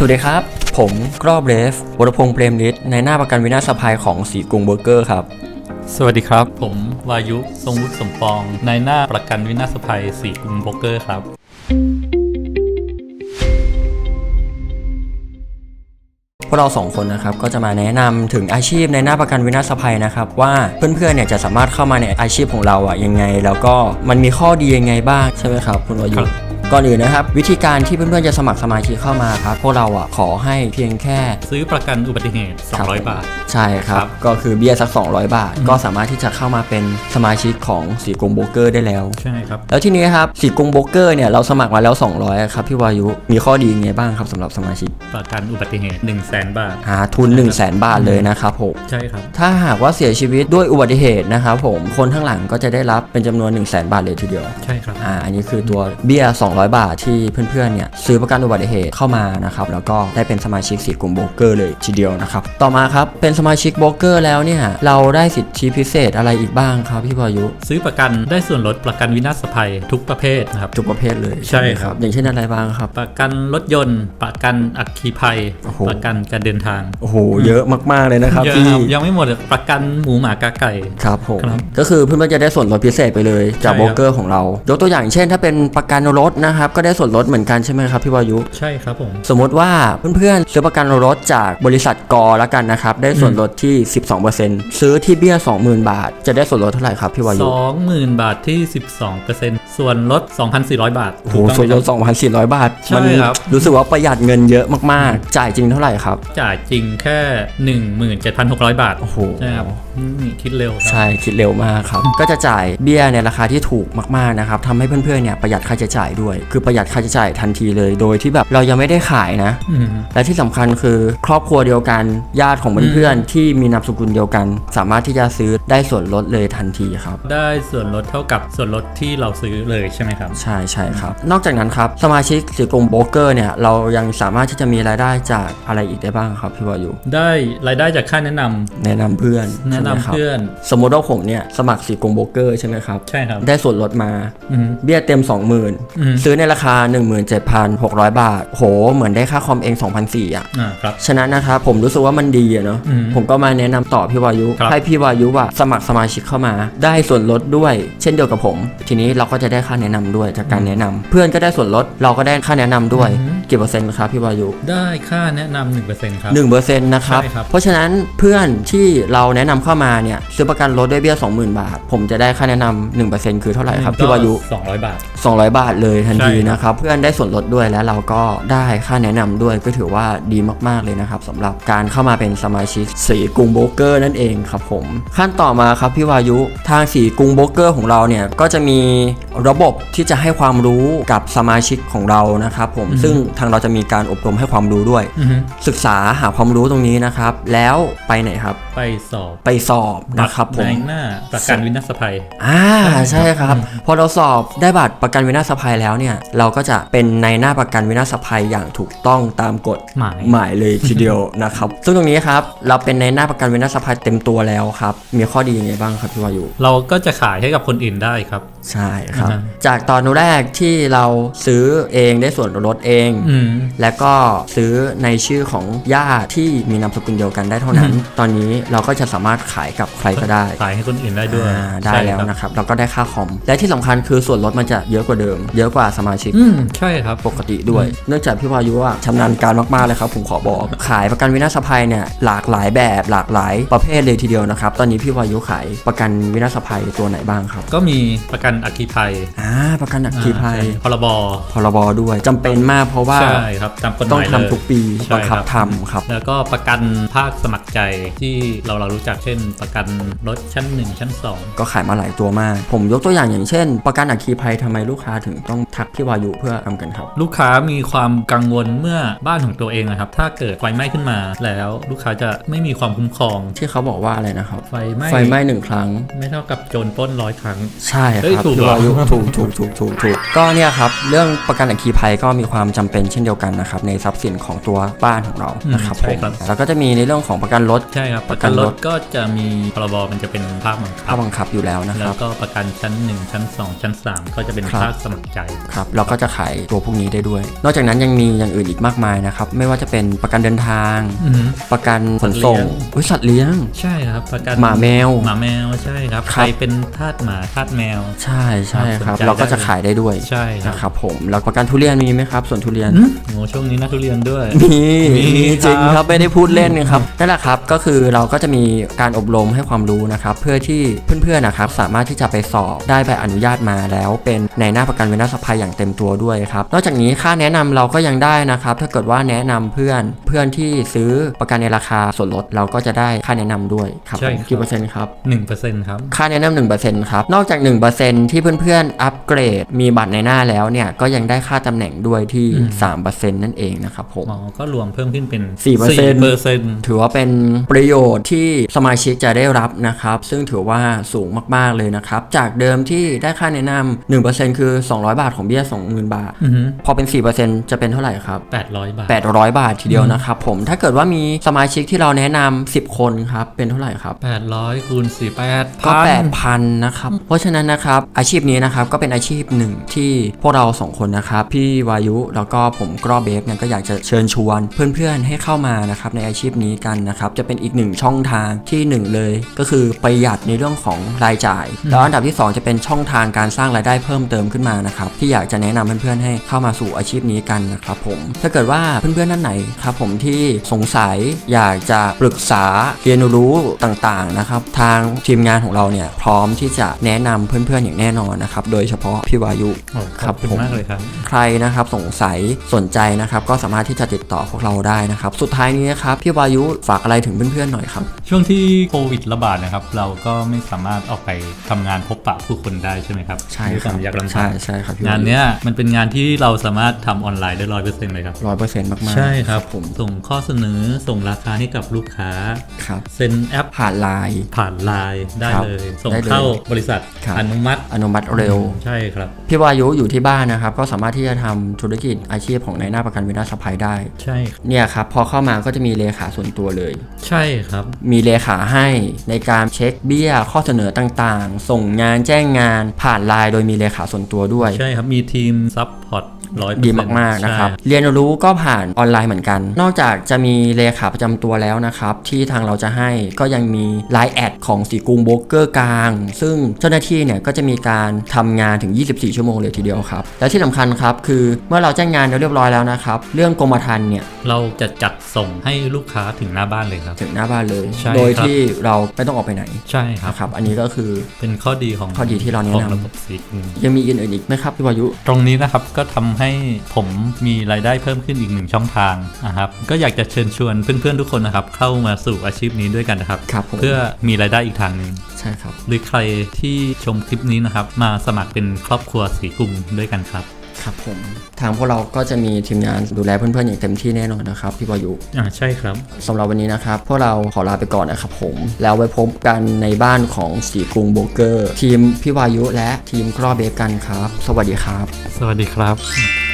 สวัสดีครับ ผมกรอบเรฟวรพงษ์เปรมฤทธิ์ในหน้าประกันวินาศภัยของสีกรุงเบอร์เกอร์ครับ สวัสดีครับ ผมวายุทรงวุฒิสมปองนายหน้าประกันวินาศภัยสีกรุงโบรกเกอร์ครับพวกเราสองคนนะครับก็จะมาแนะนำถึงอาชีพในหน้าประกันวินาศภัยนะครับว่าเพื่อนๆเนี่ยจะสามารถเข้ามาในอาชีพของเราอะยังไง แล้วก็มันมีข้อดียังไงบ้างใช่ไหมครับคุณวายุครับ ก่อนอื่นนะครับ วิธีการที่เพื่อนๆจะสมัครสมาชิกเข้ามาครับพวกเราอะขอให้เพียงแค่ ซื้อประกันอุบัติเหตุครับ200 บาท ใช่ครัครับบก็คือเบี้ยสัก 200 บาทอืมก็สามารถที่จะเข้ามาเป็นสมาชิกของสีกรุงโบรกเกอร์ได้แล้ว ใช่ครับ แล้วทีนี้ครับสีกรุงโบรกเกอร์เนี่ยเราสมัครมาแล้ว 200อะครับพี่วายุมีข้อดียังไงบ้างครับสำหรับสมาชิก ประกันอุบัติเหตุ 1 0 0 0 0แบาทหาทุน 1 0 0 0 0แสนบาทเลยนะครับผมใช่ครับ ถ้าหากว่าเสียชีวิตด้วยอุบัติเหตุนะครับผมคนข้างหลังก็จะได้รับเป็นจำนวน 1 0 0 0 0แสนบาทเลยทีเดียวใช่ครับอ่าอันนี้คือตัวเบี้ย200 บาทที่เพื่อนๆเนี่ยซื้อประกันอุบัติเหตุเข้ามานะครับแล้วก็ได้เป็นสมาชิกสีกลุ่มโบรกเกอร์เลยทีเดียวนะครับต่อมาครับเป็นสมาชิกโบรกเกอร์แล้วเนี่ยเราได้สิทธิพิเศษอะไรอีกบ้างครับพี่วายุ ซื้อประกันได้ส่วนลดประกันวินาศภัยทุกประเภทนะครับทุกประเภทเลยใช่ไหมครับ อย่างเช่นอะไรบ้างครับ ประกันรถยนต์ ประกันอัคคีภัยโอ้โหประกันการเดินทางโอ้โหเยอะมากๆเลยนะครับเยอะพี่ครับยังไม่หมดประกันหมูหมากาไก่ครับผมครับก็คือเพื่อนๆจะได้ส่วนลดพิเศษไปเลยจากใช่ครับโบรกเกอร์ของเรา ยกตัวอย่างเช่น ถ้าเป็นประกันรถนะครับ ก็ได้ส่วนลดเหมือนกันใช่ไหมครับพี่วายุ ใช่ครับผม สมมติว่าเพื่อนๆซื้อประกันรถจากบริษัทกอแล้วกันนะครับ ได้ส่วนลดที่ 12%ซื้อที่เบี้ย 20,000 บาท จะได้ส่วนลดเท่าไหร่ครับพี่วายุ 20,000 บาทที่ 12%ส่วนลด 2,400 บาทโอ้โหถูกต้องส่วนลดไหมครับ2,400 บาทใช่มัครับรู้สึกว่าประหยัดเงินเยอะมากๆ จ่ายจริงเท่าไหร่ครับ จ่ายจริงแค่ 17,600 บาท โอ้โหใช่ครับอืมคิดเร็วครับใช่คิดเร็วมากครับ ก็จะจ่ายเบี้ยในราคาที่ถูกมากๆนะครับทำให้เพื่อนๆเนี่ยประหยัดค่าใช้จ่ายด้วยคือประหยัดค่าใช้จ่ายทันทีเลย โดยที่แบบเรายังไม่ได้ขายนะอืมและที่สำคัญคือครอบครัวเดียวกันญาติของเพื่อนๆที่มีนามสกุลเดียวกัน สามารถที่จะซื้อได้ส่วนลดเลยทันทีครับ ได้ส่วนลดเท่ากับส่วนลดที่เราซื้อเลยใช่ไหมครับ ใช่ใช่ครับ นอกจากนั้นครับสมาชิกสีกรุงโบรกเกอร์เนี่ยเรายังสามารถที่จะมีรายได้จากอะไรอีกได้บ้างครับพี่วายุได้รายได้จากค่าแนะนำแนะนำเพื่อนแนะนำใช่ไหมครับเพื่อน สมมติว่าผมเนี่ยสมัครสีกรุงโบรกเกอร์ใช่ไหมครับใช่ครับได้ส่วนลดมาอืมเบี้ยเต็มอืม20,000ซื้อในราคา 17,600 บาท โห เหมือนได้ค่าคอมเอง 2,400อะอ่าครับ ฉะนั้นนะครับผมรู้สึกว่ามันดีอะเนาะอืมผมก็มาแนะนำต่อพี่วายุ ครับ ให้พี่วายุว่าสมัครสมาชิกเข้ามา ได้ส่วนลดด้วย เช่นเดียวกับผม ทีนี้เราก็จะได้ค่าแนะนำด้วยจากการแนะนำเพื่อนก็ได้ส่วนลดเราก็ได้ค่าแนะนำด้วย กี่เปอร์เซ็นต์ครับพี่วายุได้ค่าแนะนำ1%ครับ1%นะครับ ใช่ครับ เพราะฉะนั้นเพื่อนที่เราแนะนำเข้ามาเนี่ยซื้อประกันรถด้วยเบี้ย 20,000 บาท ผมจะได้ค่าแนะนำ1%คือเท่าไหร่ครับพี่วายุก็200บาท 200 บาทเลยทันทีใช่ครับ นะครับ เพื่อนได้ส่วนลดด้วยและเราก็ได้ค่าแนะนำด้วยก็ถือว่าดีมากๆเลยนะครับสำหรับการเข้ามาเป็นสมาชิกสีกรุงโบรกเกอร์นั่นเองครับผม ขั้นต่อมาครับพี่วายุทางสีกรุงโบรกเกอร์ของเราเนี่ยก็จะมีระบบที่จะให้ความรู้กับสมาชิกของเรานะครับผมซึ่งทางเราจะมีการอบรมให้ความรู้ด้วย อือฮึศึกษาหาความรู้ตรงนี้นะครับ แล้วไปไหนครับ ไปสอบไปสอบนะครับผมในหน้าประกันวินาศภัย อ่าใช่ครับ พอเราสอบได้บัตรประกันวินาศภัยแล้วเนี่ย เราก็จะเป็นในหน้าประกันวินาศภัยอย่างถูกต้องตามกฎหมาย หมายเลยทีเดียว นะครับซึ่งตรงนี้ครับเราเป็นในหน้าประกันวินาศภัยเต็มตัวแล้วครับ มีข้อดียังไงบ้างครับพี่วายุ เราก็จะขายให้กับคนอื่นได้ครับ ใช่ครับอ่าฮะจากตอนแรกที่เราซื้อเองได้ส่วนลดเองอืมและก็ซื้อในชื่อของญาติที่มีนามสกุลเดียวกันได้เท่านั้น ตอนนี้เราก็จะสามารถขายกับใครก็ได้ ขายให้คนอื่นได้ด้วยอ่าได้ใช่แล้วครับนะครับเราก็ได้ค่าคอม และที่สำคัญคือส่วนลดมันจะเยอะกว่าเดิม เยอะกว่าสมาชิกอืมใช่ครับปกติด้วย เนื่องจากพี่วายุว่าชำนาญการมากๆเลยครับผมขอบอก ขายประกันวินาศภัยเนี่ยหลากหลายแบบหลากหลายประเภทเลยทีเดียวนะครับตอนนี้พี่วายุขายประกันวินาศภัยตัวไหนบ้างครับ ก็มีประกันอัคคีภัยอ่าประกันอัคคีภัยอ่าใช่พรบพรบด้วยจำเป็นมากเพราะว่าใช่ครับตามกฎหต้องมายทำเลยทุกปีใช่บังคับครับทำครับ แล้วก็ประกันภาคสมัครใจที่เราเรารู้จักเช่น ประกันรถชั้น 1 ชั้น 2 ก็ขายมาหลายตัวมาก ผมยกตัวอย่างอย่างเช่น ประกันอัคคีภัยทำไมลูกค้าถึงต้องทักพี่วายุเพื่อทำกันครับ ลูกค้ามีความกังวลเมื่อบ้านของตัวเองนะครับถ้าเกิดไฟไหม้ขึ้นมาแล้วลูกค้าจะไม่มีความคุ้มครอง ที่เขาบอกว่าอะไรนะครับไฟไหม้ไฟไหม้หนึ่งครั้ง ไม่เท่ากับโจรปล้นร้อยครั้ง ใช่คเฮ้ยครับถูกพี่เหรอวายุถูกถูกถูกถูกถูกก็เนี่ยครับเรื่องประกันอัคคีภัยก็มีความจำเป็นเช่นเดียวกันนะครับในทรัพย์สินของตัวบ้านของเรานะครับใช่ผมครับแล้วก็จะมีในเรื่องของประกันรถใช่ครับประกันประกันรรถถก็จะมีพรบมันจะเป็นภาคบังคัค่าบบังคับอยู่แล้วนะคแล้รัวบก็ประกันชั้น 1 ชั้น 2 ชั้น 3 ก็จะเป็นครับภาคสมัครใจครับเราก็จะขายตัวพวกนี้ได้ด้วย นอกจากนั้นยังมีอย่างอื่นอีกมากมายนะครับไม่ว่าจะเป็นประกันเดินทางอือหือประกันขนส่งสัตว์เลี้ยงอุ๊ยสัตว์เลี้ยง ใช่ครับประกันหมาแมวหมาแมวใช่ครับคใครัรบเป็นทาสหมาทาสแมวใช่ใช่ครับ สนใจเราก็จะได้เลยขายได้ด้วยใช่ครับ นะครับผมแล้วประกันทุเรียนมีไหมครับ ส่วนทุเรียนอืมโอ้ช่วงนี้นักทุเรียนด้วย มีมีมีจริงครับครับไม่ได้พูดเล่นนะครับนั่นแหละครับก็คือเราก็จะมีการอบรมให้ความรู้นะครับ เพื่อที่เพื่อนๆนะครับสามารถที่จะไปสอบได้ใบอนุญาตมาแล้ว เป็นในหน้าประกันวินาศภัยอย่างเต็มตัวด้วยครับนอกจากนี้ค่าแนะนำเราก็ยังได้นะครับ ถ้าเกิดว่าแนะนำเพื่อนเพื่อนที่ซื้อประกันในราคาส่วนลดเราก็จะได้ค่าแนะนำด้วยครับใช่ผมครับ กี่เปอร์เซ็นต์ครับ1%ครับ ค่าแนะนำหนึ่งเปอร์เซ็นต์ครับ นอกจาก1%ที่เพื่อนๆอัปเกรดมีบัตรในหน้าแล้วเนี่ยก็ยังได้ค่าตำแหน่งด้วยที่อืม3%นั่นเองนะครับผมหมอก็รวมเพิ่มขึ้นเป็น4% 4%เปอร์เซ็นต์ถือว่าเป็นประโยชน์ที่สมาชิกจะได้รับนะครับ ซึ่งถือว่าสูงมากๆเลยนะครับ จากเดิมที่ได้ค่าแนะนำ1%คือ 200 บาทของเบี้ย 20,000 บาทอือหือพอเป็น 4%จะเป็นเท่าไหร่ครับ 800 บาท 800 บาททีเดียวนะครับผมถ้าเกิดว่ามีสมาชิกที่เราแนะนำ10 คนครับเป็นเท่าไหร่ครับ800คูณ4 8ก็8,000นะครับเพราะฉะนั้นนะครับอาชีพนี้นะครับก็เป็นอาชีพหนึ่งที่พวกเราสองคนนะครับพี่วายุแล้วก็ผมกรอเบฟเนี่ยก็อยากจะเชิญชวนเพื่อนๆให้เข้ามานะครับในอาชีพนี้กันนะครับจะเป็นอีกหนึ่งช่องทางที่หนึ่งเลย ก็คือประหยัดในเรื่องของรายจ่าย แล้วอันดับที่สองจะเป็นช่องทางการสร้างรายได้เพิ่มเติมขึ้นมานะครับที่อยากจะแนะนำเพื่อนๆให้เข้ามาสู่อาชีพนี้กันนะครับผมถ้าเกิดว่าเพื่อนๆท่านไหนครับผมที่สงสัยอยากจะปรึกษาเรียนรู้ต่างๆนะครับทางทีมงานของเราเนี่ยพร้อมที่จะแนะนำเพื่อนๆอย่างแน่นอนนะครับ โดยเฉพาะพี่วายุโอ้คขรัอบบคุณผมมากเลยครับ ใครนะครับสงสัยสนใจนะครับ ก็สามารถที่จะติดต่อพวกเราได้นะครับ สุดท้ายนี้นะครับพี่วายุฝากอะไรถึงเพื่อนๆหน่อยครับ ช่วงที่โควิดระบาดนะครับ เราก็ไม่สามารถออกไปทำงานพบปะผู้คนได้ใช่ไหมครับใช่ด้วยคครัวาบมยากลำบาใช่กใช่ครับพี่งานเนี้ยมันเป็นงานที่เราสามารถทำออนไลน์ได้ร้อยเปอร์เซ็นต์เลยครับร้อยเปอร์เซ็นต์มากๆใช่ครับผมส่งข้อเสนอส่งราคาให้กับลูกค้าครับเซ็นแอปผ่านไลน์ผ่านไลน์ได้ครับเลย ส่งได้เลยเข้าบริษัทครับอนุมัติอนุมัติเร็ว ใช่ครับ พี่วายุอยู่ที่บ้านนะครับ ก็สามารถที่จะทำธุรกิจอาชีพของในายหน้าประกันวินาศภัยได้ ใช่ครับเนี่ยครับ พอเข้ามาก็จะมีเลขาส่วนตัวเลย ใช่ครับ มีเลขาให้ในการเช็คเบี้ย ข้อเสนอต่างๆ ส่งงานแจ้งงานผ่านไลน์โดยมีเลขาส่วนตัวด้วย ใช่ครับ มีทีมซัพพอร์ต ร้อยดีมากๆนะครับ เรียนรู้ก็ผ่านออนไลน์เหมือนกัน นอกจากจะมีเลขาประจำตัวแล้วนะครับ ที่ทางเราจะให้ก็ยังมี Line แอดของสีกรุงโบรกเกอร์กลาง ซึ่งเจ้าหน้าที่เนี่ยก็จะมีการทำงานถึง 24 ชั่วโมงเลยทีเดียวครับ และที่สำคัญครับคือเมื่อเราแจ้งงานเรียบร้อยแล้วนะครับ เรื่องกรมธรรม์เนี่ยเราจะจัดส่งให้ลูกค้าถึงหน้าบ้านเลยครับ ถึงหน้าบ้านเลยใช่โดยครับที่เราไม่ต้องออกไปไหน ใช่ครับนะครับอันนี้ก็คือเป็นข้อดีของข้อดีที่เราแนะนำของระบบสีกรุงยังมีอื่นๆอีกไหมครับพี่วายุ ตรงนี้นะครับก็ทำให้ผมมีรายได้เพิ่มขึ้นอีกหนึ่งช่องทางนะครับก็อยากจะเชิญชวนเพื่อนๆทุกคนนะครับเข้ามาสู่อาชีพนี้ด้วยกันนะครับ ครับผมเพื่อมีรายได้อีกทางหนึ่งใช่ครับ หรือใครที่ชมคลิปนี้นะครับ มาสมัครเป็นครอบครัวสีกรุงด้วยกันครับ ครับผมทางพวกเราก็จะมีทีมงานดูแลเพื่อนๆอย่างเต็มที่แน่นอนนะครับพี่วายุอ่าใช่ครับสำหรับวันนี้นะครับพวกเราขอลาไปก่อนนะครับผม แล้วไว้พบกันในบ้านของสีกรุงโบรกเกอร์ ทีมพี่วายุและทีมกรอเบฟกันครับ สวัสดีครับ สวัสดีครับ